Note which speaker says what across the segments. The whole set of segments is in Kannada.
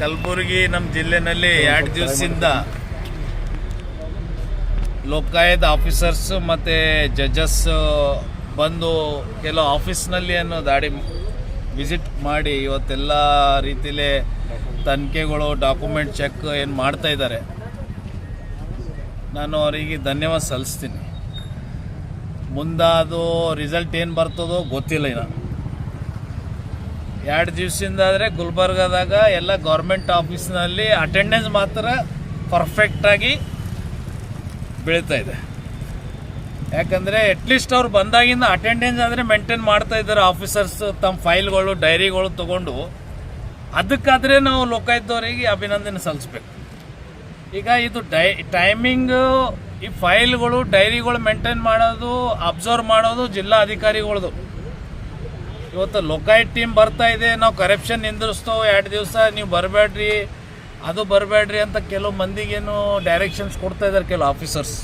Speaker 1: ಕಲಬುರಗಿ ನಮ್ಮ ಜಿಲ್ಲೆನಲ್ಲಿ ಎರಡು ದಿವಸದಿಂದ ಲೋಕಾಯುಕ್ತ ಆಫೀಸರ್ಸ್ ಮತ್ತು ಜಡ್ಜಸ್ ಬಂದು ಕೆಲವು ಆಫೀಸ್ನಲ್ಲಿ ಅನ್ನೋ ದಾಡಿ ವಿಸಿಟ್ ಮಾಡಿ ಇವತ್ತೆಲ್ಲ ರೀತಿಲೇ ತನಿಖೆಗಳು, ಡಾಕ್ಯುಮೆಂಟ್ ಚೆಕ್ ಏನು ಮಾಡ್ತಾ ಇದ್ದಾರೆ. ನಾನು ಅವರಿಗೆ ಧನ್ಯವಾದ ಸಲ್ಲಿಸ್ತೀನಿ. ಮುಂದೆ ಅದು ರಿಸಲ್ಟ್ ಏನು ಬರ್ತದೋ ಗೊತ್ತಿಲ್ಲ ಇನ್ನು. ಎರಡು ದಿವಸದಿಂದ ಆದರೆ ಗುಲ್ಬರ್ಗದಾಗ ಎಲ್ಲ ಗೌರ್ಮೆಂಟ್ ಆಫೀಸ್ನಲ್ಲಿ ಅಟೆಂಡೆನ್ಸ್ ಮಾತ್ರ ಪರ್ಫೆಕ್ಟಾಗಿ ಬೀಳ್ತಾ ಇದೆ. ಯಾಕಂದರೆ ಅಟ್ಲೀಸ್ಟ್ ಅವ್ರು ಬಂದಾಗಿಂದ ಅಟೆಂಡೆನ್ಸ್ ಆದರೆ ಮೇಂಟೈನ್ ಮಾಡ್ತಾ ಇದ್ದಾರೆ ಆಫೀಸರ್ಸ್ ತಮ್ಮ ಫೈಲ್ಗಳು ಡೈರಿಗಳು ತೊಗೊಂಡು. ಅದಕ್ಕಾದರೆ ನಾವು ಲೋಕಾಯುಕ್ತವರಿಗೆ ಅಭಿನಂದನೆ ಸಲ್ಲಿಸ್ಬೇಕು. ಈಗ ಇದು ಡೈ ಟೈಮಿಂಗ್ ಈ ಫೈಲ್ಗಳು ಡೈರಿಗಳು ಮೇಂಟೈನ್ ಮಾಡೋದು ಅಬ್ಸರ್ವ್ ಮಾಡೋದು ಜಿಲ್ಲಾ ಅಧಿಕಾರಿಗಳದು ಇವತ್ತು ಲೋಕಾಯುಕ್ತ ಟೀಮ್ ಬರ್ತಾ ಇದೆ ನಾವು ಕರಪ್ಷನ್ ನಿಂದಿರಿಸ್ತೋ ಎರಡು ದಿವಸ ನೀವು ಬರಬೇಡ್ರಿ ಅದು ಬರಬೇಡ್ರಿ ಅಂತ ಕೆಲವು ಮಂದಿಗೇನು ಡೈರೆಕ್ಷನ್ಸ್ ಕೊಡ್ತಾ ಇದ್ದಾರೆ ಕೆಲವು ಆಫೀಸರ್ಸ್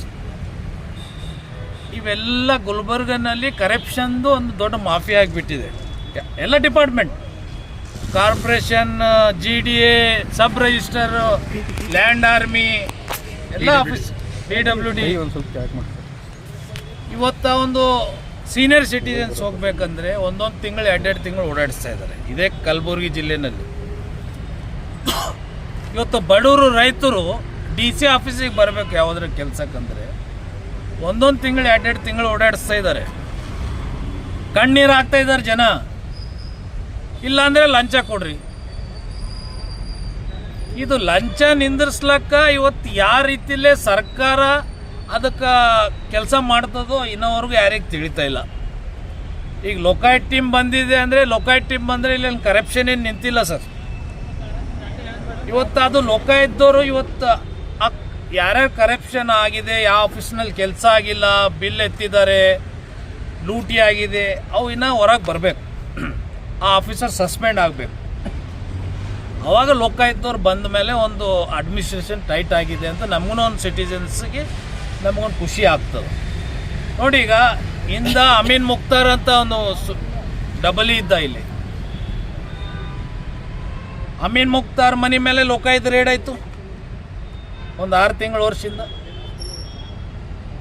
Speaker 1: ಇವೆಲ್ಲ ಗುಲ್ಬರ್ಗನಲ್ಲಿ ಕರಪ್ಷನ್ದು ಒಂದು ದೊಡ್ಡ ಮಾಫಿಯಾ ಆಗಿಬಿಟ್ಟಿದೆ. ಎಲ್ಲ department corporation G D A sub register land army ಎಲ್ಲ ಆಫೀಸ್ ಬಿ ಡಬ್ಲ್ಯೂ ಡಿ
Speaker 2: ಒಂದು ಸ್ವಲ್ಪ
Speaker 1: ಇವತ್ತ ಒಂದು ಸೀನಿಯರ್ ಸಿಟಿಸನ್ಸ್ ಹೋಗ್ಬೇಕಂದ್ರೆ ಒಂದೊಂದು ತಿಂಗಳು ಎರಡೆರಡು ತಿಂಗಳು ಓಡಾಡಿಸ್ತಾ ಇದ್ದಾರೆ. ಇದೇ ಕಲಬುರಗಿ ಜಿಲ್ಲೆನಲ್ಲಿ. ಇವತ್ತು ಬಡವರು ರೈತರು ಡಿ ಸಿ ಆಫೀಸಿಗೆ ಬರಬೇಕು ಯಾವುದ್ರ ಕೆಲಸಕ್ಕಂದ್ರೆ. ಒಂದೊಂದು ತಿಂಗಳು ಎರಡೆರಡು ತಿಂಗಳು ಓಡಾಡಿಸ್ತಾ ಇದ್ದಾರೆ. ಕಣ್ಣೀರು ಹಾಕ್ತಾ ಇದ್ದಾರೆ ಜನ. ಇಲ್ಲಾಂದ್ರೆ ಲಂಚ ಕೊಡ್ರಿ. ಇದು ಲಂಚ ನಿಂದಿರ್ಸ್ಲಕ್ಕ ಇವತ್ತು ಯಾವ ರೀತಿಲೇ ಸರ್ಕಾರ ಅದಕ್ಕೆ ಕೆಲಸ ಮಾಡ್ತದೋ ಇನ್ನೋವರೆಗೂ ಯಾರಿಗೆ ತಿಳಿತಾ ಇಲ್ಲ. ಈಗ ಲೋಕಾಯುಕ್ತ ಟೀಮ್ ಬಂದಿದೆ ಅಂದರೆ ಲೋಕಾಯುಕ್ತ ಟೀಮ್ ಬಂದರೆ ಇಲ್ಲಿ ಕರಪ್ಷನ್ ಏನು ನಿಂತಿಲ್ಲ ಸರ್. ಇವತ್ತು ಅದು ಲೋಕಾಯುಕ್ತವರು ಇವತ್ತು ಯಾರ್ಯಾರು ಕರಪ್ಷನ್ ಆಗಿದೆ, ಯಾವ ಆಫೀಸ್ನಲ್ಲಿ ಕೆಲಸ ಆಗಿಲ್ಲ ಬಿಲ್ ಎತ್ತಿದ್ದಾರೆ, ಲೂಟಿ ಆಗಿದೆ, ಅವು ಇನ್ನೂ ಹೊರಗೆ ಬರಬೇಕು. ಆ ಆಫೀಸರ್ ಸಸ್ಪೆಂಡ್ ಆಗಬೇಕು. ಅವಾಗ ಲೋಕಾಯುಕ್ತವ್ರು ಬಂದ ಮೇಲೆ ಒಂದು ಅಡ್ಮಿನಿಸ್ಟ್ರೇಷನ್ ಟೈಟ್ ಆಗಿದೆ ಅಂತ ನಮಗೂ ಒಂದು ಸಿಟಿಸನ್ಸ್ಗೆ ನಮಗೊಂದು ಖುಷಿ ಆಗ್ತದೆ. ನೋಡಿ ಈಗ ಇಂದ ಅಮೀನ್ ಮುಕ್ತಾರ್ ಅಂತ ಒಂದು ಡಬಲ್ ಇದ್ದ ಇಲ್ಲಿ. ಅಮೀನ್ ಮುಕ್ತಾರ್ ಮನೆ ಮೇಲೆ ಲೋಕಾಯುಕ್ತ ರೇಡ್ ಆಯಿತು. ಒಂದು ಆರು ತಿಂಗಳು ವರ್ಷದಿಂದ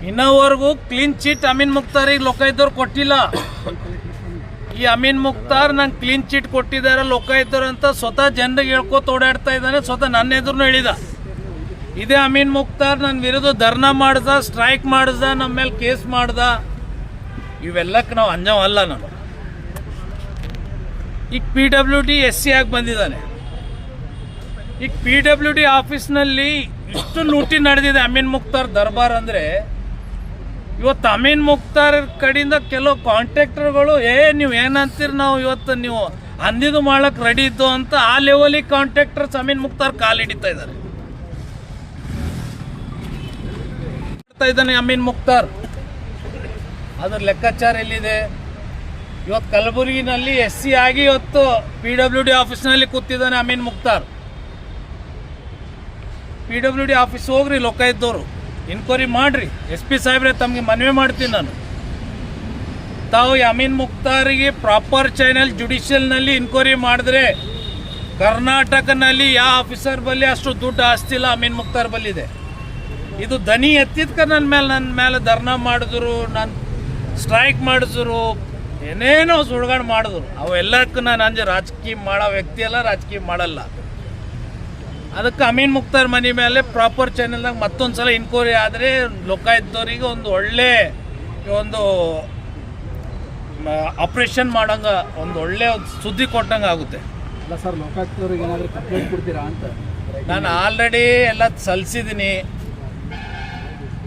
Speaker 1: ಇನ್ನೋವರೆಗೂ ಕ್ಲೀನ್ ಚಿಟ್ ಅಮೀನ್ ಮುಕ್ತಾರಿಗೆ ಲೋಕಾಯುಕ್ತವ್ರು ಕೊಟ್ಟಿಲ್ಲ. ಈ ಅಮೀನ್ ಮುಕ್ತಾರ್ ನಂಗೆ ಕ್ಲೀನ್ ಚಿಟ್ ಕೊಟ್ಟಿದ್ದಾರೆ ಲೋಕಾಯುಕ್ತರು ಅಂತ ಸ್ವತಃ ಜನರಿಗೆ ಹೇಳ್ಕೊತ ಓಡಾಡ್ತಾ ಇದ್ದಾನೆ, ಸ್ವತಃ ನನ್ನ ಎದುರು ಹೇಳಿದ. ಇದೇ ಅಮೀನ್ ಮುಕ್ತಾರ್ ನನ್ನ ವಿರುದ್ಧ ಧರ್ನಾ ಮಾಡ್ದ, ಸ್ಟ್ರೈಕ್ ಮಾಡ್ದ ನಮ್ಮ ಮೇಲೆ ಕೇಸ್ ಮಾಡ್ದ. ಇವೆಲ್ಲಕ್ಕೆ ನಾವು ಅಂಜವಲ್ಲ ನಾನು. ಈಗ P W D S C ಆಗಿ ಬಂದಿದ್ದಾನೆ. ಈಗ ಪಿ ಡಬ್ಲ್ಯೂ ಡಿ ಆಫೀಸ್ನಲ್ಲಿ ಇಷ್ಟು ಲೂಟಿ ನಡೆದಿದೆ ಅಮೀನ್ ಮುಕ್ತಾರ್ ದರ್ಬಾರ್ ಅಂದರೆ, ಇವತ್ತು ಅಮೀನ್ ಮುಕ್ತಾರ್ ಕಡೆಯಿಂದ ಕೆಲವು ಕಾಂಟ್ರಾಕ್ಟರ್ಗಳು, ಏ, ನೀವು ಏನಂತೀರಿ ನಾವು ಇವತ್ತು ನೀವು ಅಂದಿದ್ದು ಮಾಡಕ್ ರೆಡಿ ಇದ್ದು ಅಂತ ಆ ಲೆವೆಲಿಗೆ ಕಾಂಟ್ರಾಕ್ಟರ್ಸ್ ಅಮೀನ್ ಮುಕ್ತಾರ್ ಕಾಲು ಹಿಡಿತಾ ಇದ್ದಾರೆ. ಇದ್ದಾನೆ ಅಮೀನ್ ಮುಕ್ತಾರ್ ಅದ್ರ ಲೆಕ್ಕಾಚಾರ ಎಲ್ಲಿದೆ? ಇವತ್ತು ಕಲಬುರಗಿನಲ್ಲಿ ಎಸ್ ಸಿ ಆಗಿ ಇವತ್ತು ಪಿ ಡಬ್ಲ್ಯೂ ಡಿ ಆಫೀಸ್ನಲ್ಲಿ ಕೂತಿದ್ದಾನೆ Amin Mukhtar P W D office ಹೋಗ್ರಿ ಲೋಕಾಯುಕ್ತವ್ರು ಇನ್ಕ್ವೈರಿ ಮಾಡ್ರಿ. ಎಸ್ ಪಿ ಸಾಹೇಬ್ರೆ, ತಮಗೆ ಮನವಿ ಮಾಡ್ತೀನಿ ನಾನು. ತಾವು ಅಮೀನ್ ಮುಕ್ತಾರಿಗೆ ಪ್ರಾಪರ್ ಚಾನೆಲ್ ಜುಡಿಷಿಯಲ್ನಲ್ಲಿ ಇನ್ಕ್ವೈರಿ ಮಾಡಿದ್ರೆ ಕರ್ನಾಟಕನಲ್ಲಿ ಯಾವ ಆಫೀಸರ್ ಬಲ್ಲಿ ಅಷ್ಟು ದುಡ್ಡು ಆಸ್ತಿಲ್ಲ ಅಮೀನ್ ಮುಕ್ತಾರ್ ಬಲ್ಲಿದೆ. ಇದು ದನಿ ಎತ್ತಿದ್ಕ ನನ್ನ ಮೇಲೆ ನನ್ನ ಮೇಲೆ ಧರ್ನಾ ಮಾಡಿದ್ರು ನಾನು ಸ್ಟ್ರೈಕ್ ಮಾಡಿದ್ರು ಏನೇನೋ ಸುಳ್ಗಾಣ ಮಾಡಿದ್ರು. ಅವೆಲ್ಲಕ್ಕೂ ನಾನು ಅಂಜೆ ರಾಜಕೀಯ ಮಾಡೋ ವ್ಯಕ್ತಿ ಅಲ್ಲ ರಾಜಕೀಯ ಮಾಡಲ್ಲ. ಅದಕ್ಕೆ ಅಮೀನ್ ಮುಕ್ತಾರ್ ಮನೆ ಮೇಲೆ ಪ್ರಾಪರ್ ಚಾನೆಲ್ನಾಗ ಮತ್ತೊಂದು ಸಲ ಇನ್ಕ್ವೈರಿ ಆದರೆ ಲೋಕಾಯುಕ್ತವರಿಗೆ ಒಂದು ಒಳ್ಳೆ ಒಂದು ಆಪ್ರೇಷನ್ ಮಾಡಂಗ ಒಂದು ಒಳ್ಳೆ ಸುದ್ದಿ ಕೊಟ್ಟಂಗೆ ಆಗುತ್ತೆ.
Speaker 2: ಅಲ್ಲ ಸರ್ ಲೋಕಾಯುಕ್ತವ್ರಿಗೆ ಏನಾದರೂ ಕಂಪ್ಲೇಂಟ್ ಕೊಡ್ತೀರಾ ಅಂತ?
Speaker 1: ನಾನು ಆಲ್ರೆಡಿ ಎಲ್ಲ ಸಲ್ಲಿಸಿದ್ದೀನಿ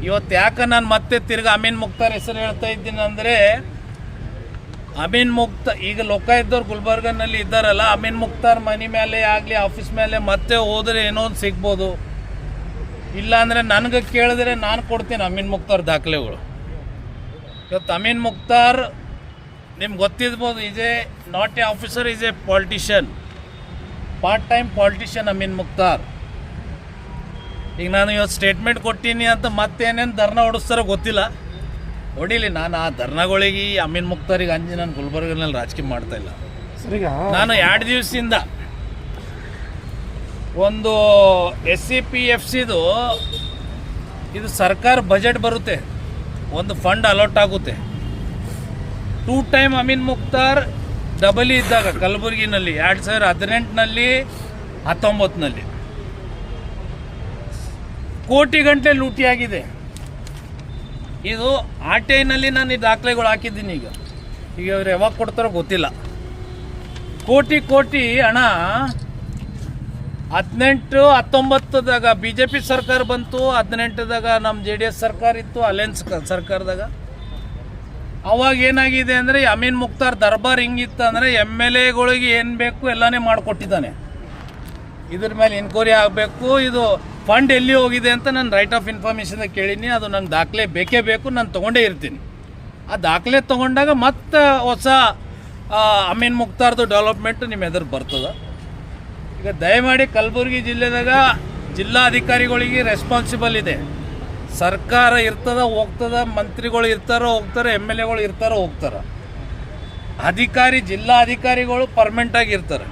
Speaker 1: ಇವತ್ತು ಯಾಕೆ ನಾನು ಮತ್ತೆ ತಿರ್ಗಿ ಅಮೀನ್ ಮುಕ್ತಾರ್ ಹೆಸರು ಹೇಳ್ತಾ ಇದ್ದೀನಿ ಅಂದರೆ, ಅಮೀನ್ ಮುಕ್ತ, ಈಗ ಲೋಕಾಯುಕ್ತವ್ರು ಗುಲ್ಬರ್ಗನಲ್ಲಿ ಇದ್ದಾರಲ್ಲ, ಅಮೀನ್ ಮುಕ್ತಾರ್ ಮನೆ ಮೇಲೆ ಆಗಲಿ, ಆಫೀಸ್ ಮೇಲೆ ಮತ್ತೆ ಹೋದರೆ ಏನೋ ಒಂದು ಸಿಗ್ಬೋದು. ಇಲ್ಲ ಅಂದರೆ ನನಗೆ ಕೇಳಿದ್ರೆ ನಾನು ಕೊಡ್ತೀನಿ ಅಮೀನ್ ಮುಕ್ತಾರ್ ದಾಖಲೆಗಳು. ಇವತ್ತು ಅಮೀನ್ ಮುಕ್ತಾರ್, ನಿಮ್ಗೆ ಗೊತ್ತಿರ್ಬೋದು is a not a officer is a politician part time politician Amin Mukhtar. ಈಗ ನಾನು ಇವತ್ತು ಸ್ಟೇಟ್ಮೆಂಟ್ ಕೊಟ್ಟೀನಿ ಅಂತ ಮತ್ತೇನೇನು ಧರ್ನ ಹೊಡಿಸ್ತಾರೋ ಗೊತ್ತಿಲ್ಲ. ಹೊಡಿಲಿ ನಾನು ಆ ಧರ್ನಗಳಿಗೆ ಅಮೀನ್ ಮುಕ್ತಾರಿಗೆ ಅಂಜಿ ನಾನು ಗುಲ್ಬರ್ಗನಲ್ಲಿ ರಾಜಕೀಯ ಮಾಡ್ತಾ ಇಲ್ಲ. ನಾನು ಎರಡು ದಿವಸದಿಂದ ಒಂದು ಎಸ್ ಸಿ ಪಿ ಎಫ್ ಸಿದು ಇದು ಸರ್ಕಾರ ಬಜೆಟ್ ಬರುತ್ತೆ. ಒಂದು ಫಂಡ್ ಅಲಾಟ್ ಆಗುತ್ತೆ. ಟೂ ಟೈಮ್ ಅಮೀನ್ ಮುಕ್ತಾರ್ ಡಬಲಿ ಇದ್ದಾಗ ಕಲಬುರಗಿನಲ್ಲಿ ಎರಡು ಸಾವಿರ ಹದಿನೆಂಟಿನಲ್ಲಿ ಹತ್ತೊಂಬತ್ತನಲ್ಲಿ ಕೋಟಿ ಗಂಟೆ ಲೂಟಿಯಾಗಿದೆ. ಇದು ಆರ್ ಟಿ ಐನಲ್ಲಿ ನಾನು ಈ ದಾಖಲೆಗಳು ಹಾಕಿದ್ದೀನಿ ಈಗ. ಈಗ ಅವ್ರು ಯಾವಾಗ ಕೊಡ್ತಾರೋ ಗೊತ್ತಿಲ್ಲ. ಕೋಟಿ ಕೋಟಿ ಹಣ. ಹದಿನೆಂಟು ಹತ್ತೊಂಬತ್ತದಾಗ ಬಿ ಜೆ ಪಿ ಸರ್ಕಾರ ಬಂತು, ಹದಿನೆಂಟದಾಗ ನಮ್ಮ ಜೆ ಡಿ ಎಸ್ ಸರ್ಕಾರ ಇತ್ತು, ಅಲೆನ್ಸ್ ಸರ್ಕಾರದಾಗ. ಅವಾಗ ಏನಾಗಿದೆ ಅಂದರೆ ಅಮೀನ್ ಮುಕ್ತಾರ್ ದರ್ಬಾರ್ ಹಿಂಗಿತ್ತು ಅಂದರೆ ಎಂ ಎಲ್ ಎಗಳಿಗೆ ಏನು ಬೇಕು ಎಲ್ಲನೇ ಮಾಡಿಕೊಟ್ಟಿದ್ದಾನೆ. ಇದ್ರ ಮೇಲೆ ಎನ್ಕ್ವೈರಿ ಆಗಬೇಕು, ಇದು ಫಂಡ್ ಎಲ್ಲಿ ಹೋಗಿದೆ ಅಂತ ನಾನು ರೈಟ್ ಆಫ್ ಇನ್ಫಾರ್ಮೇಷನ್ ಕೇಳೀನಿ. ಅದು ನಂಗೆ ದಾಖಲೆ ಬೇಕೇ ಬೇಕು, ನಾನು ತೊಗೊಂಡೇ ಇರ್ತೀನಿ. ಆ ದಾಖಲೆ ತೊಗೊಂಡಾಗ ಮತ್ತೆ ಹೊಸ ಅಮೀನ್ ಮುಕ್ತಾರ್ದು ಡೆವಲಪ್ಮೆಂಟ್ ನಿಮ್ಮ ಎದುರು ಬರ್ತದೆ. ಈಗ ದಯಮಾಡಿ ಕಲಬುರಗಿ ಜಿಲ್ಲೆದಾಗ ಜಿಲ್ಲಾಧಿಕಾರಿಗಳಿಗೆ ರೆಸ್ಪಾನ್ಸಿಬಲ್ ಇದೆ. ಸರ್ಕಾರ ಇರ್ತದ, ಹೋಗ್ತದ, ಮಂತ್ರಿಗಳು ಇರ್ತಾರೋ ಹೋಗ್ತಾರೆ ಎಂ ಎಲ್ ಎಗಳು ಇರ್ತಾರೋ ಹೋಗ್ತಾರೆ. ಅಧಿಕಾರಿ, ಜಿಲ್ಲಾಧಿಕಾರಿಗಳು ಪರ್ಮನೆಂಟಾಗಿ ಇರ್ತಾರೆ.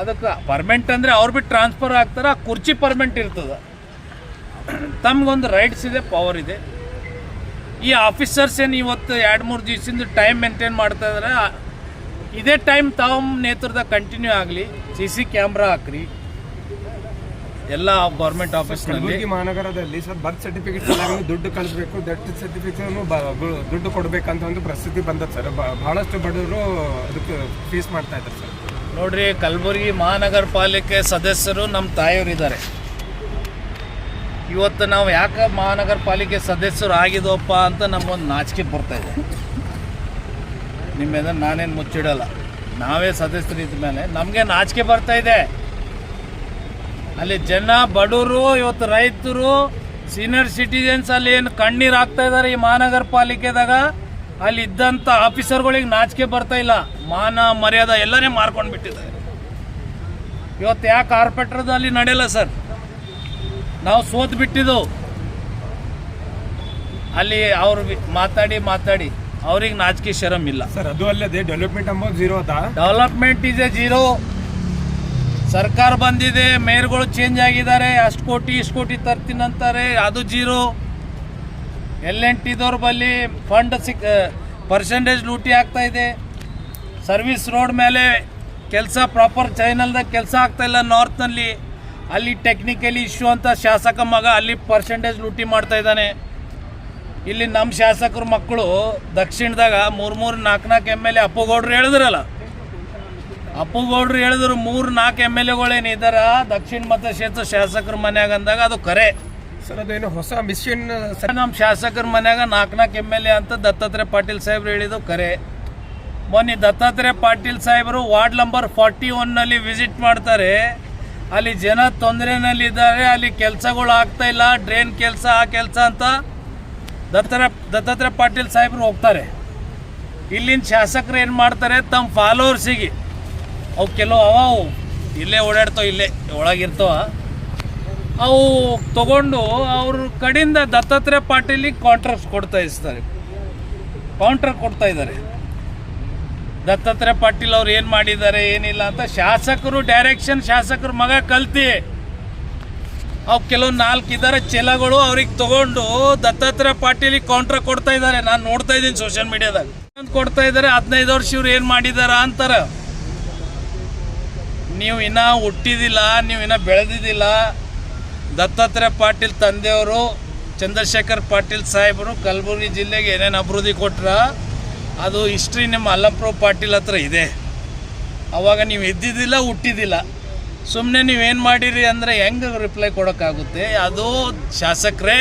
Speaker 1: ಅದಕ್ಕೆ ಪರ್ಮೆಂಟ್ ಅಂದರೆ ಅವ್ರು ಬಿಟ್ಟು ಟ್ರಾನ್ಸ್ಫರ್ ಆಗ್ತಾರೆ ಆ ಕುರ್ಚಿ ಪರ್ಮೆಂಟ್ ಇರ್ತದೆ. ತಮ್ಗೊಂದು ರೈಟ್ಸ್ ಇದೆ ಪವರ್ ಇದೆ. ಈ ಆಫೀಸರ್ಸ್ ಏನು ಇವತ್ತು ಎರಡು ಮೂರು ದಿವಸದಿಂದ ಟೈಮ್ ಮೇಂಟೈನ್ ಮಾಡ್ತಾ ಇದ್ದಾರೆ ಇದೇ ಟೈಮ್ ತಮ್ಮ ನೇತೃತ್ವದಾಗ ಕಂಟಿನ್ಯೂ ಆಗಲಿ ಸಿ ಸಿ ಕ್ಯಾಮ್ರಾ ಹಾಕ್ರಿ. ಎಲ್ಲ ಗೌರ್ಮೆಂಟ್ ಆಫೀಸ್ನಲ್ಲಿ
Speaker 3: ಮಹಾನಗರದಲ್ಲಿ ಸರ್ ಬರ್ತ್ ಸರ್ಟಿಫಿಕೇಟ್ ದುಡ್ಡು ಕಳಿಸ್ಬೇಕು ಡೆತ್ ಸರ್ಟಿಫಿಕೇಟ್ ದುಡ್ಡು ಕೊಡಬೇಕಂತ ಒಂದು ಪರಿಸ್ಥಿತಿ ಬಂದದ ಸರ್. ಬಹಳಷ್ಟು ಬಡವರು ಅದಕ್ಕೆ ಫೀಸ್ ಮಾಡ್ತಾ ಇದ್ದಾರೆ ಸರ್.
Speaker 1: ನೋಡ್ರಿ, ಕಲಬುರಗಿ ಮಹಾನಗರ ಪಾಲಿಕೆ ಸದಸ್ಯರು ನಮ್ಮ ತಾಯಿಯವರಿದ್ದಾರೆ. ಇವತ್ತು ನಾವು ಯಾಕೆ ಮಹಾನಗರ ಪಾಲಿಕೆ ಸದಸ್ಯರು ಆಗಿದೋಪ್ಪ ಅಂತ ನಮ್ಮೊಂದು ನಾಚಿಕೆ ಬರ್ತಾ ಇದೆ. ನಿಮ್ಮ ಎದುರು ನಾನೇನು ಮುಚ್ಚಿಡಲ್ಲ. ನಾವೇ ಸದಸ್ಯರು ಇದ್ದ ಮೇಲೆ ನಮಗೆ ನಾಚಿಕೆ ಬರ್ತಾ ಇದೆ. ಅಲ್ಲಿ ಜನ, ಬಡವರು, ಇವತ್ತು ರೈತರು ಸೀನಿಯರ್ ಸಿಟಿಜನ್ಸ್ ಅಲ್ಲಿ ಏನು ಕಣ್ಣೀರು ಹಾಕ್ತಾ ಇದ್ದಾರೆ ಈ ಮಹಾನಗರ ಪಾಲಿಕೆದಾಗ ಅಲ್ಲಿ ಇದ್ದಂಥ ಆಫೀಸರ್ಗಳಿಗೆ ನಾಚಿಕೆ ಬರ್ತಾ ಇಲ್ಲ. ಮಾನ ಮರ್ಯಾದ ಎಲ್ಲನೇ ಮಾರ್ಕೊಂಡು ಬಿಟ್ಟಿದ್ದಾರೆ. ಇವತ್ತು ಯಾಕೆ ಕಾರ್ಪೆಟ್ರದ್ದು ಅಲ್ಲಿ ನಡೆಯಲ್ಲ ಸರ್? ನಾವು ಸೋತ್ ಬಿಟ್ಟಿದ್ದು ಅಲ್ಲಿ ಅವ್ರು ಮಾತಾಡಿ ಮಾತಾಡಿ. ಅವ್ರಿಗೆ ನಾಚಿಕೆ ಶರಮ್ ಇಲ್ಲ.
Speaker 3: ಸರ್ ಅದು ಅಲ್ಲದೆ ಡೆವಲಪ್ಮೆಂಟ್ ಅಂಬೋದು ಜೀರೋ ಡೆವಲಪ್ಮೆಂಟ್
Speaker 1: ಡೆವಲಪ್ಮೆಂಟ್ ಇದೆ ಜೀರೋ ಸರ್ಕಾರ ಬಂದಿದೆ ಮೇಯರ್ಗಳು ಚೇಂಜ್ ಆಗಿದ್ದಾರೆ. ಅಷ್ಟು ಕೋಟಿ ಇಷ್ಟು ಕೋಟಿ ತರ್ತೀನಿ ಅಂತಾರೆ ಅದು ಜೀರೋ ಎಲ್ ಎನ್ ಟಿದವ್ರ ಬಳಿ ಫಂಡ್ ಸಿಕ್ ಪರ್ಸೆಂಟೇಜ್ ಲೂಟಿ ಆಗ್ತಾ ಇದೆ. ಸರ್ವಿಸ್ ರೋಡ್ ಮೇಲೆ ಕೆಲಸ ಪ್ರಾಪರ್ ಚೈನಲ್ದಾಗ ಕೆಲಸ ಆಗ್ತಾ ಇಲ್ಲ ನಾರ್ತ್ನಲ್ಲಿ ಅಲ್ಲಿ ಟೆಕ್ನಿಕಲಿ ಇಶ್ಯೂ ಅಂತ ಶಾಸಕ ಮಗ ಅಲ್ಲಿ ಪರ್ಸೆಂಟೇಜ್ ಲೂಟಿ ಮಾಡ್ತಾ ಇದ್ದಾನೆ. ಇಲ್ಲಿ ನಮ್ಮ ಶಾಸಕರ ಮಕ್ಕಳು ದಕ್ಷಿಣದಾಗ ಮೂರು ಮೂರು ನಾಲ್ಕು ನಾಲ್ಕು ಎಂ ಎಲ್ ಎ ಅಪ್ಪುಗೌಡ್ರು ಹೇಳಿದ್ರಲ್ಲ. ಅಪ್ಪುಗೌಡ್ರು ಹೇಳಿದ್ರು ಮೂರು ನಾಲ್ಕು ಎಂ ಎಲ್ ಎಗಳೇನಿದ್ದಾರ ದಕ್ಷಿಣ ಮತಕ್ಷೇತ್ರ ಶಾಸಕರ ಮನ್ಯಾಗ ಅಂದಾಗ ಅದು ಕರೆ.
Speaker 3: ಸರ್ ಅದೇನು ಹೊಸ ಮಿಷನ್
Speaker 1: ನಮ್ಮ ಶಾಸಕರ ಮನ್ಯಾಗ ನಾಲ್ಕು ನಾಲ್ಕು ಎಂ ಎಲ್ ಎ ಅಂತ ದತ್ತಾತ್ರೇಯ ಪಾಟೀಲ್ ಸಾಹೇಬ್ರು ಹೇಳಿದ್ದು ಕರೆ. ಮೊನ್ನೆ ದತ್ತಾತ್ರೇಯ ಪಾಟೀಲ್ ಸಾಹೇಬರು ವಾರ್ಡ್ ನಂಬರ್ ಫಾರ್ಟಿ ಒನ್ನಲ್ಲಿ ವಿಸಿಟ್ ಮಾಡ್ತಾರೆ. ಅಲ್ಲಿ ಜನ ತೊಂದರೆನಲ್ಲಿದ್ದಾರೆ, ಅಲ್ಲಿ ಕೆಲಸಗಳು ಆಗ್ತಾ ಇಲ್ಲ ಡ್ರೈನ್ ಕೆಲಸ, ಆ ಕೆಲಸ ಅಂತ ದತ್ತಾತ್ರೇಯ ದತ್ತಾತ್ರೇಯ ಪಾಟೀಲ್ ಸಾಹೇಬರು ಹೋಗ್ತಾರೆ. ಇಲ್ಲಿನ ಶಾಸಕರು ಏನು ಮಾಡ್ತಾರೆ, ತಮ್ಮ ಫಾಲೋವರ್ಸಿಗೆ ಅವು ಕೆಲವು ಅವ, ಇಲ್ಲೇ ಓಡಾಡ್ತಾವ, ಇಲ್ಲೇ ಒಳಗಿರ್ತಾವ. ಅವು ತಗೊಂಡು ಅವ್ರ ಕಡೆಯಿಂದ ದತ್ತಾತ್ರೇಯ ಪಾಟೀಲಿಗೆ ಕಾಂಟ್ರಾಕ್ಟ್ ಕೊಡ್ತಾ ಇರ್ತಾರೆ. ಕಾಂಟ್ರಾಕ್ಟ್ ಕೊಡ್ತಾ ಇದ್ದಾರೆ. ದತ್ತಾತ್ರೇಯ ಪಾಟೀಲ್ ಅವ್ರು ಏನು ಮಾಡಿದ್ದಾರೆ, ಏನಿಲ್ಲ ಅಂತ ಶಾಸಕರು ಡೈರೆಕ್ಷನ್ ಶಾಸಕರು ಮಗ ಕಲ್ತಿ. ಅವು ಕೆಲವು ನಾಲ್ಕು ಇದ್ದಾರೆ ಚೆಲಗಳು ಅವ್ರಿಗೆ ತಗೊಂಡು ದತ್ತಾತ್ರೇಯ ಪಾಟೀಲಿಗೆ ಕಾಂಟ್ರಾಕ್ಟ್ ಕೊಡ್ತಾ ಇದ್ದಾರೆ. ನಾನು ನೋಡ್ತಾ ಇದ್ದೀನಿ ಸೋಷಿಯಲ್ ಮೀಡಿಯಾದಾಗ ಕೊಡ್ತಾ ಇದ್ದಾರೆ, ಹದಿನೈದು ವರ್ಷ ಇವ್ರು ಏನು ಮಾಡಿದಾರ ಅಂತಾರೆ. ನೀವು ಇನ್ನೂ ಹುಟ್ಟಿದಿಲ್ಲ, ನೀವು ಇನ್ನೂ ಬೆಳೆದಿದ್ದಿಲ್ಲ ದತ್ತಾತ್ರೇಯ ಪಾಟೀಲ್ ತಂದೆಯವರು, ಚಂದ್ರಶೇಖರ್ ಪಾಟೀಲ್ ಸಾಹೇಬರು ಕಲಬುರಗಿ ಜಿಲ್ಲೆಗೆ ಏನೇನು ಅಭಿವೃದ್ಧಿ ಕೊಟ್ರ, ಅದು ಹಿಸ್ಟ್ರಿ ನಿಮ್ಮ ಅಲ್ಲಂಪ್ರಭು ಪಾಟೀಲ್ ಹತ್ರ ಇದೆ. ಅವಾಗ ನೀವು ಇದ್ದಿದ್ದಿಲ್ಲ ಹುಟ್ಟಿದ್ದಿಲ್ಲ. ಸುಮ್ಮನೆ ನೀವೇನು ಮಾಡಿರಿ ಅಂದರೆ ಹೆಂಗೆ ರಿಪ್ಲೈ ಕೊಡೋಕ್ಕಾಗುತ್ತೆ? ಅದು ಶಾಸಕರೇ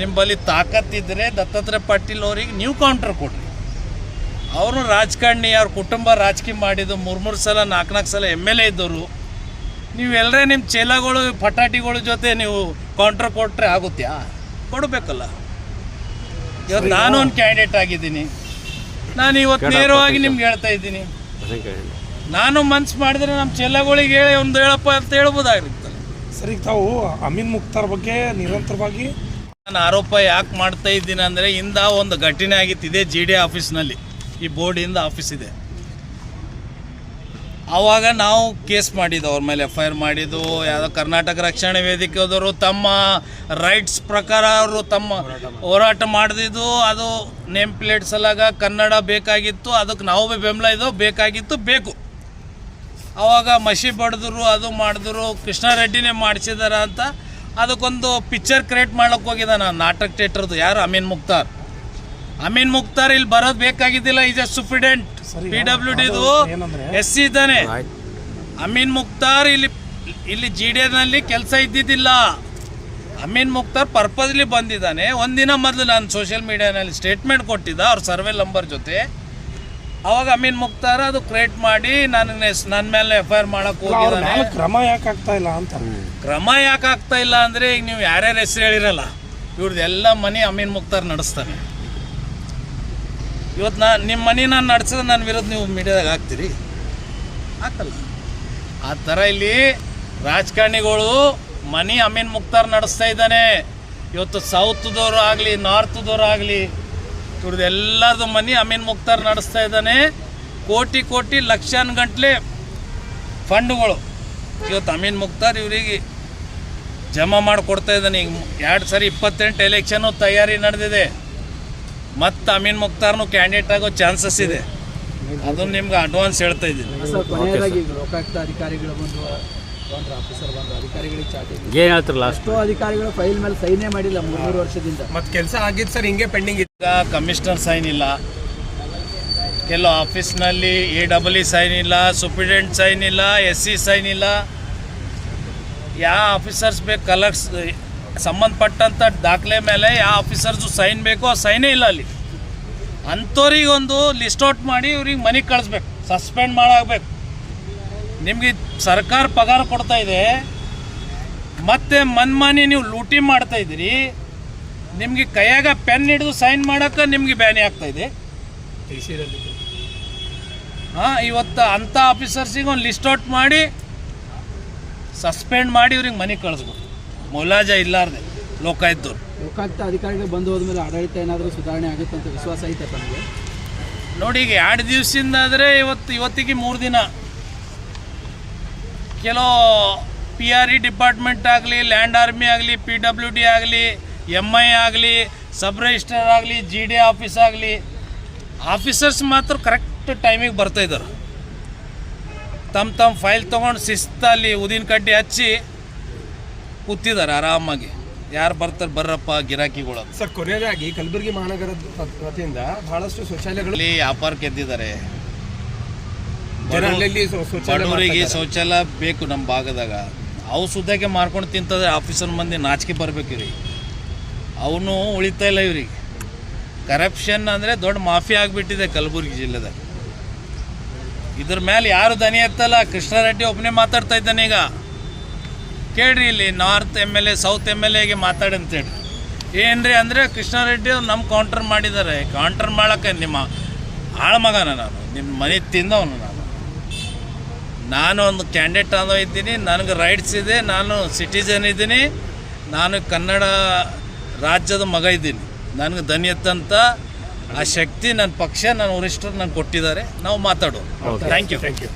Speaker 1: ನಿಮ್ಮಲ್ಲಿ ತಾಕತ್ತಿದ್ದರೆ ದತ್ತಾತ್ರೇಯ ಪಾಟೀಲ್ ಅವ್ರಿಗೆ ನೀವು ಕೌಂಟ್ರ್ ಕೊಡ್ರಿ. ಅವರು ರಾಜಕಾರಣಿ, ಅವ್ರ ಕುಟುಂಬ ರಾಜಕೀಯ ಮಾಡಿದ್ದು ಮೂರು ಮೂರು ಸಲ, ನಾಲ್ಕು ನಾಲ್ಕು ಸಲ ಎಂ ಎಲ್ ಎ ಇದ್ದವರು. ನೀವು ಎಲ್ಲರೇ ನಿಮ್ಮ ಚೇಲಗಳು ಪಟಾಟಿಗಳ ಜೊತೆ ನೀವು ಕೌಂಟ್ರ್ ಕೊಟ್ಟರೆ ಆಗುತ್ತ್ಯಾ ಕೊಡಬೇಕಲ್ಲ. ಇವತ್ತು ನಾನು ಒಂದು ಕ್ಯಾಂಡಿಡೇಟ್ ಆಗಿದ್ದೀನಿ. ನಾನು ಇವತ್ತು ನೇರವಾಗಿ ನಿಮ್ಗೆ ಹೇಳ್ತಾ ಇದ್ದೀನಿ. ನಾನು ಮನ್ಸು ಮಾಡಿದ್ರೆ ನಮ್ಮ ಚೆಲ್ಲಗಳಿಗೆ ಹೇಳಿ ಒಂದು ಹೇಳಪ್ಪ ಅಂತ ಹೇಳ್ಬೋದಾಗಿರುತ್ತಲ್ಲ.
Speaker 4: ಸರಿ ತಾವು ಅಮೀನ್ ಮುಕ್ತಾರ್ ಬಗ್ಗೆ ನಿರಂತರವಾಗಿ
Speaker 1: ನಾನು ಆರೋಪ ಯಾಕೆ ಮಾಡ್ತಾ ಇದ್ದೀನಿ ಅಂದರೆ ಇಂದ ಒಂದು ಘಟನೆ ಆಗಿತ್ತಿದೆ ಇದೇ ಜಿ ಡಿ ಆಫೀಸ್ನಲ್ಲಿ ಈ ಬೋರ್ಡಿಂದ ಆಫೀಸ್ ಇದೆ. ಆವಾಗ ನಾವು ಕೇಸ್ ಮಾಡಿದ್ದು, ಅವ್ರ ಮೇಲೆ ಎಫ್ ಐ ಆರ್ ಮಾಡಿದ್ದು, ಯಾವುದೋ ಕರ್ನಾಟಕ ರಕ್ಷಣಾ ವೇದಿಕೆದವರು ತಮ್ಮ ರೈಟ್ಸ್ ಪ್ರಕಾರ ಅವರು ತಮ್ಮ ಹೋರಾಟ ಮಾಡಿದ್ದು ಅದು ನೇಮ್ ಪ್ಲೇಟ್ ಸಲಾಗ ಕನ್ನಡ ಬೇಕಾಗಿತ್ತು, ಅದಕ್ಕೆ ನಾವು ಬಿ ಬೆಂಬಲ ಇದು ಬೇಕಾಗಿತ್ತು, ಬೇಕು. ಅವಾಗ ಮಸಿ ಬಡಿದ್ರು, ಅದು ಮಾಡಿದ್ರು ಕೃಷ್ಣಾರೆಡ್ಡಿನೇ ಮಾಡಿಸಿದಾರ ಅಂತ, ಅದಕ್ಕೊಂದು ಪಿಕ್ಚರ್ ಕ್ರಿಯೇಟ್ ಮಾಡ್ಲಿಕ್ಕೆ ಹೋಗಿದ್ದಾನೆ ನಾಟಕ ಥಿಯೇಟ್ರದ್ದು ಯಾರು? ಅಮೀನ್ ಮುಕ್ತಾರ್. ಅಮೀನ್ ಮುಕ್ತಾರ್ ಇಲ್ಲಿ ಬರೋದು ಬೇಕಾಗಿದ್ದಿಲ್ಲ is a sufficient P W ಡಿದು S C ಇದ್ದಾನೆ. ಅಮೀನ್ ಮುಕ್ತಾರ್ ಇಲ್ಲಿ ಇಲ್ಲಿ ಜಿ ಡಿ ಎನಲ್ಲಿ ಕೆಲಸ ಇದ್ದಿದ್ದಿಲ್ಲ. ಅಮೀನ್ ಮುಕ್ತಾರ್ ಪರ್ಪಸ್ಲಿ ಬಂದಿದ್ದಾನೆ. ಒಂದಿನ ಮೊದಲು ನಾನು ಸೋಷಿಯಲ್ ಮೀಡಿಯಾನಲ್ಲಿ ಸ್ಟೇಟ್ಮೆಂಟ್ ಕೊಟ್ಟಿದ್ದ ಅವ್ರ ಸರ್ವೆ ನಂಬರ್ ಜೊತೆ. ಅವಾಗ ಅಮೀನ್ ಮುಕ್ತಾರ ಅದು ಕ್ರಿಯೇಟ್ ಮಾಡಿ ನನಗೆ ನನ್ನ ಮೇಲೆ ಎಫ್ ಐ ಆರ್ ಮಾಡಕ್ಕೆ ಹೋಗಿದ್ದಾನೆ.
Speaker 4: ಕ್ರಮ ಯಾಕೆ ಆಗ್ತಾ ಇಲ್ಲ ಅಂತ.
Speaker 1: ಕ್ರಮ ಯಾಕೆ ಆಗ್ತಾ ಇಲ್ಲ ಅಂದರೆ ಈಗ ನೀವು ಯಾರ್ಯಾರ ಹೆಸರು ಹೇಳಿರಲ್ಲ ಇವ್ರದ್ದು ಎಲ್ಲ ಮನೆ ಅಮೀನ್ ಮುಕ್ತಾರ್ ನಡೆಸ್ತಾನೆ. ಇವತ್ತು ನಾ ನಿಮ್ಮ ಮನೆ ನಾನು ನಡೆಸಿದ್ರೆ ನನ್ನ ವಿರುದ್ಧ ನೀವು ಮೀಡಿಯಾದಾಗ ಹಾಕ್ತೀರಿ. ಹಾಕಲ್ಲ. ಆ ಥರ ಇಲ್ಲಿ ರಾಜಕಾರಣಿಗಳು ಮನಿ ಅಮೀನ್ ಮುಕ್ತಾರ್ ನಡೆಸ್ತಾ ಇದ್ದಾನೆ. ಇವತ್ತು ಸೌತ್ದವ್ರು ಆಗಲಿ ನಾರ್ತ್ದವ್ರು ಆಗಲಿ ಇವ್ರದ್ದು ಎಲ್ಲರದು ಮನಿ ಅಮೀನ್ ಮುಕ್ತಾರ್ ನಡೆಸ್ತಾ ಇದ್ದಾನೆ. ಕೋಟಿ ಕೋಟಿ ಲಕ್ಷಾನ್ ಗಂಟ್ಲೆ ಫಂಡ್ಗಳು. ಇವತ್ತು ಅಮೀನ್ ಮುಕ್ತಾರ್ ಇವರಿಗೆ ಜಮಾ ಮಾಡಿ ಕೊಡ್ತಾ ಇದ್ದಾನೆ. ಈಗ ಎರಡು ಸರಿ ಇಪ್ಪತ್ತೆಂಟು ಎಲೆಕ್ಷನ್ನು ತಯಾರಿ ನಡೆದಿದೆ. ಮತ್ತು ಅಮೀನ್ ಮುಕ್ತಾರ್ನು ಕ್ಯಾಂಡಿಡೇಟ್ ಆಗೋ ಚಾನ್ಸಸ್ ಇದೆ. ಅದನ್ನ ನಿಮ್ಗೆ ಅಡ್ವಾನ್ಸ್ ಹೇಳ್ತಾ ಇದ್ದೀನಿ.
Speaker 2: ಲೋಕಾಯುಕ್ತ ಅಧಿಕಾರಿಗಳು ಬಂದು ಬಂದ್ರು ಆಫೀಸರ್ ಬಂದು ಅಧಿಕಾರಿಗಳಿಗೆ ಚಾಟಿ
Speaker 5: ಏನು ಹೇಳ್ತಾರೆ ಲಾಸ್ಟ್
Speaker 2: ಅಧಿಕಾರಿಗಳು ಫೈಲ್ ಮೇಲೆ ಸೈನೇ ಮಾಡಿಲ್ಲ ಮೂರು ವರ್ಷದಿಂದ.
Speaker 3: ಮತ್ತೆ ಕೆಲಸ ಆಗಿದ್ದು ಸರ್ ಹಿಂಗೆ ಪೆಂಡಿಂಗ್ ಇತ್ತು
Speaker 1: ಕಮಿಷನರ್ ಸೈನ್ ಇಲ್ಲ. ಕೆಲವು ಆಫೀಸ್ನಲ್ಲಿ ಎ ಡಬಲ್ ಇ ಸೈನ್ ಇಲ್ಲ ಸುಪ್ರಿಂಟೆಂಟ್ ಸೈನ್ ಇಲ್ಲ ಎಸ್ ಸಿ ಸೈನ್ ಇಲ್ಲ. ಯಾವ ಆಫೀಸರ್ಸ್ ಬೇಕು ಕಲರ್ಸ್ ಸಂಬಂಧಪಟ್ಟಂಥ ದಾಖಲೆ ಮೇಲೆ ಯಾವ ಆಫೀಸರ್ಸು ಸೈನ್ ಬೇಕೋ ಆ ಸೈನೇ ಇಲ್ಲ ಅಲ್ಲಿ. ಅಂಥವ್ರಿಗೆ ಒಂದು ಲಿಸ್ಟ್ ಔಟ್ ಮಾಡಿ ಇವ್ರಿಗೆ ಮನೆಗೆ ಕಳಿಸ್ಬೇಕು ಸಸ್ಪೆಂಡ್ ಮಾಡಾಗಬೇಕು. ನಿಮಗೆ ಸರ್ಕಾರ ಪಗಾರ ಕೊಡ್ತಾ ಇದೆ, ಮತ್ತೆ ಮನ್ಮಾನಿ ನೀವು ಲೂಟಿ ಮಾಡ್ತಾ ಇದ್ದೀರಿ, ನಿಮಗೆ ಕೈಯಾಗ ಪೆನ್ ಹಿಡಿದು ಸೈನ್ ಮಾಡೋಕೆ ನಿಮಗೆ ಬ್ಯಾನಿ ಆಗ್ತಾ ಇದೆ. ಹಾಂ, ಇವತ್ತು ಅಂಥ ಆಫೀಸರ್ಸಿಗೆ ಒಂದು ಲಿಸ್ಟ್ ಔಟ್ ಮಾಡಿ ಸಸ್ಪೆಂಡ್ ಮಾಡಿ ಇವ್ರಿಗೆ ಮನೆಗೆ ಕಳಿಸ್ಬೇಕು. ಮೊಲಾಜ ಇಲ್ಲಾರ್ದೆ ಲೋಕಾಯುಕ್ತವ್ರು
Speaker 2: ಲೋಕಾಯುಕ್ತ ಅಧಿಕಾರಿಗಳು ಬಂದು ಹೋದ್ಮೇಲೆ ಆಡಳಿತ ಏನಾದರೂ ಸುಧಾರಣೆ ಆಗುತ್ತೆ ಅಂತ ವಿಶ್ವಾಸ ಐತೆ ತಮಗೆ
Speaker 1: ನೋಡಿ ಈಗ ಎರಡು ದಿವಸದಿಂದ ಆದರೆ ಇವತ್ತು ಇವತ್ತಿಗೆ ಮೂರು ದಿನ. ಕೆಲವು ಪಿ ಆರ್ ಇ ಡಿಪಾರ್ಟ್ಮೆಂಟ್ ಆಗಲಿ ಲ್ಯಾಂಡ್ ಆರ್ಮಿ ಆಗಲಿ ಪಿ ಡಬ್ಲ್ಯೂ ಡಿ ಆಗಲಿ ಎಂ ಐ ಆಗಲಿ ಸಬ್ ರಿಜಿಸ್ಟರ್ ಆಗಲಿ ಜಿ ಡಿ ಆಫೀಸ್ ಆಗಲಿ ಆಫೀಸರ್ಸ್ ಮಾತ್ರ ಕರೆಕ್ಟ್ ಟೈಮಿಗೆ ಬರ್ತಾ ಇದ್ದಾರೆ. ತಮ್ಮ ತಮ್ಮ ಫೈಲ್ ತೊಗೊಂಡು ಶಿಸ್ತಲ್ಲಿ ಉದಿನ ಕಡ್ಡಿ ಹಚ್ಚಿ ಕೂತಿದ್ದಾರೆ ಆರಾಮಾಗಿ. ಯಾರು ಬರ್ತಾರೆ ಬರ್ರಪ್ಪ ಗಿರಾಕಿಗಳು.
Speaker 3: ಸರ್ ಕೊನೆಯದಾಗಿ ಕಲಬುರಗಿ ಮಹಾನಗರದ ವತಿಯಿಂದ ಬಹಳಷ್ಟು ಶೌಚಾಲಯಗಳು
Speaker 1: ಇಲ್ಲಿ ವ್ಯಾಪಾರಕ್ಕೆ ಎದ್ದಿದ್ದಾರೆ
Speaker 3: ಜನರಲ್ಲಿ ಶೌಚಾಲಯ
Speaker 1: ಬಡವರಿಗೆ ಶೌಚಾಲಯ ಬೇಕು ನಮ್ಮ ಭಾಗದಾಗ. ಅವು ಸುದ್ದಾಗೆ ಮಾರ್ಕೊಂಡು ತಿಂತದೆ ಆಫೀಸರ್ ಮಂದಿ ನಾಚಿಕೆ ಬರ್ಬೇಕು ಇವ್ರಿಗೆ ಅವನು ಉಳಿತಾ ಇಲ್ಲ ಇವ್ರಿಗೆ. ಕರಪ್ಷನ್ ಅಂದರೆ ದೊಡ್ಡ ಮಾಫಿ ಆಗಿಬಿಟ್ಟಿದೆ ಕಲಬುರಗಿ ಜಿಲ್ಲೆದಾಗ ಇದ್ರ ಮೇಲೆ ಯಾರು ದನಿ ಎತ್ತಲ್ಲ ಕೃಷ್ಣಾರೆಡ್ಡಿ ಒಬ್ಬನೇ ಮಾತಾಡ್ತಾ ಇದ್ದಾನೆ ಈಗ. ಕೇಳ್ರಿ ಇಲ್ಲಿ north M L A south M L ಎಗೆ ಮಾತಾಡಿ ಅಂತೇಳಿ ಏನ್ರಿ ಅಂದರೆ ಕೃಷ್ಣಾರೆಡ್ಡಿ ಅವ್ರು ನಮ್ಮ ಕೌಂಟರ್ ಮಾಡಿದ್ದಾರೆ. ಕೌಂಟರ್ ಮಾಡೋಕ್ಕೆ ನಿಮ್ಮ ಆಳ್ಮಗನ ನಾನು. ನಿಮ್ಮ ಮನೆ ತಿಂದವನು ನಾನು. ನಾನು ಒಂದು ಕ್ಯಾಂಡಿಡೇಟ್ ಅದ ಇದ್ದೀನಿ. ನನಗೆ ರೈಟ್ಸ್ ಇದೆ. ನಾನು ಸಿಟಿಜನ್ ಇದ್ದೀನಿ. ನಾನು ಕನ್ನಡ ರಾಜ್ಯದ ಮಗ ಇದ್ದೀನಿ. ನನಗೆ ದನಿ ಎತ್ತಂತ ಆ ಶಕ್ತಿ ನನ್ನ ಪಕ್ಷ ನನ್ನ ವರಿಷ್ಠರು ನನಗೆ ಕೊಟ್ಟಿದ್ದಾರೆ. ನಾವು ಮಾತಾಡೋದು ಥ್ಯಾಂಕ್ ಯು
Speaker 3: ಥ್ಯಾಂಕ್ ಯು